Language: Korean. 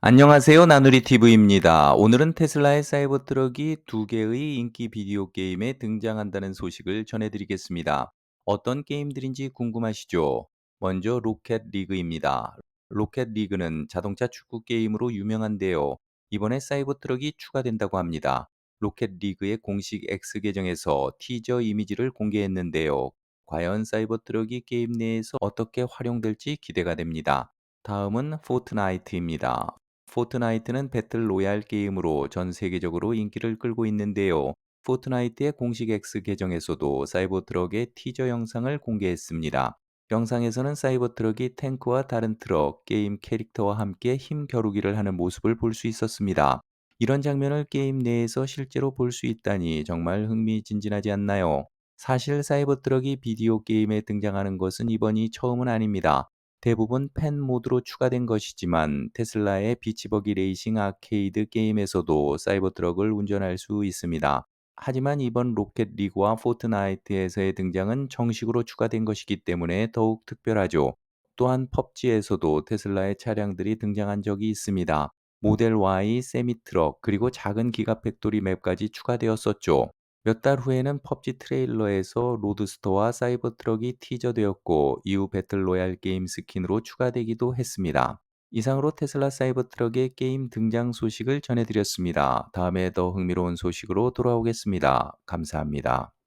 안녕하세요. 나누리 TV입니다. 오늘은 테슬라의 사이버트럭이 두 개의 인기 비디오 게임에 등장한다는 소식을 전해드리겠습니다. 어떤 게임들인지 궁금하시죠? 먼저 로켓 리그입니다. 로켓 리그는 자동차 축구 게임으로 유명한데요. 이번에 사이버트럭이 추가된다고 합니다. 로켓 리그의 공식 X 계정에서 티저 이미지를 공개했는데요. 과연 사이버트럭이 게임 내에서 어떻게 활용될지 기대가 됩니다. 다음은 포트나이트입니다. 포트나이트는 배틀 로얄 게임으로 전 세계적으로 인기를 끌고 있는데요. 포트나이트의 공식 X 계정에서도 사이버트럭의 티저 영상을 공개했습니다. 영상에서는 사이버트럭이 탱크와 다른 트럭, 게임 캐릭터와 함께 힘 겨루기를 하는 모습을 볼 수 있었습니다. 이런 장면을 게임 내에서 실제로 볼 수 있다니 정말 흥미진진하지 않나요? 사실 사이버트럭이 비디오 게임에 등장하는 것은 이번이 처음은 아닙니다. 대부분 팬 모드로 추가된 것이지만 테슬라의 비치버기 레이싱 아케이드 게임에서도 사이버 트럭을 운전할 수 있습니다. 하지만 이번 로켓 리그와 포트나이트에서의 등장은 정식으로 추가된 것이기 때문에 더욱 특별하죠. 또한 펍지에서도 테슬라의 차량들이 등장한 적이 있습니다. 모델 Y, 세미 트럭, 그리고 작은 기가 팩토리 맵까지 추가되었었죠. 몇 달 후에는 펍지 트레일러에서 로드스터와 사이버트럭이 티저되었고 이후 배틀 로얄 게임 스킨으로 추가되기도 했습니다. 이상으로 테슬라 사이버트럭의 게임 등장 소식을 전해드렸습니다. 다음에 더 흥미로운 소식으로 돌아오겠습니다. 감사합니다.